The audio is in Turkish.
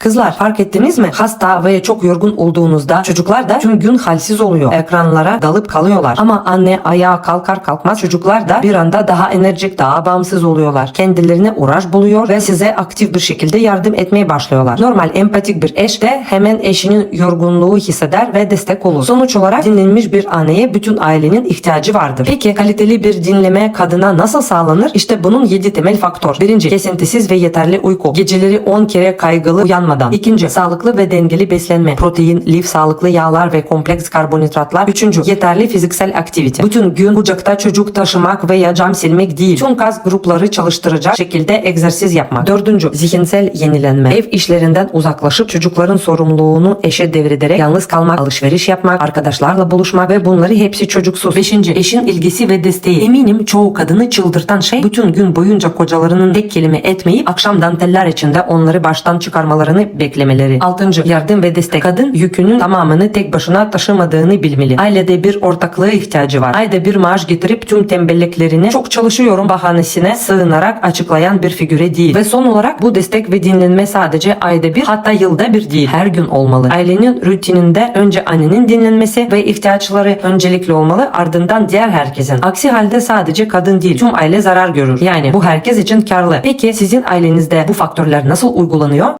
Kızlar fark ettiniz mi? Hasta ve çok yorgun olduğunuzda çocuklar da tüm gün halsiz oluyor. Ekranlara dalıp kalıyorlar. Ama anne ayağa kalkar kalkmaz çocuklar da bir anda daha enerjik, daha bağımsız oluyorlar. Kendilerine uğraş buluyor ve size aktif bir şekilde yardım etmeye başlıyorlar. Normal empatik bir eş de hemen eşinin yorgunluğu hisseder ve destek olur. Sonuç olarak dinlenmiş bir anneye bütün ailenin ihtiyacı vardır. Peki kaliteli bir dinleme kadına nasıl sağlanır? İşte bunun 7 temel faktör. Birinci kesintisiz ve yeterli uyku. Geceleri 10 kere kaygılı uyanmadan. İkinci sağlıklı ve dengeli beslenme. Protein, lif, sağlıklı yağlar ve kompleks karbonhidratlar. Üçüncü yeterli fiziksel aktivite. Bütün gün kucakta çocuk taşımak veya cam silmek değil. Tüm kas grupları çalıştıracak şekilde egzersiz yapmak. Dördüncü zihinsel yenilenme. Ev işlerinden uzaklaşıp çocukların sorumluluğunu eşe devrederek yalnız kalmak, alışveriş yapmak, arkadaşlarla buluşmak ve bunları hepsi çocuksuz. Beşinci eşin ilgisi ve desteği. Eminim çoğu kadını çıldırtan şey bütün gün boyunca kocalarının tek kelime etmeyip akşam danteller içinde onları baştan çıkarmalarını beklemeleri. Altıncı yardım ve destek. Kadın yükünün tamamını tek başına taşımadığını bilmeli. Ailede bir ortaklığa ihtiyacı var. Ayda bir maaş getirip tüm tembelliklerini çok çalışıyorum bahanesine sığınarak açıklayan bir figüre değil. Ve son olarak bu destek ve dinlenme sadece ayda bir hatta yılda bir değil her gün olmalı. Ailenin rutininde önce annenin dinlenmesi ve ihtiyaçları öncelikli olmalı ardından diğer herkesin. Aksi halde sadece kadın değil tüm aile zarar görür. Yani bu herkes için karlı. Peki sizin ailenizde bu faktörler nasıl uygulanıyor?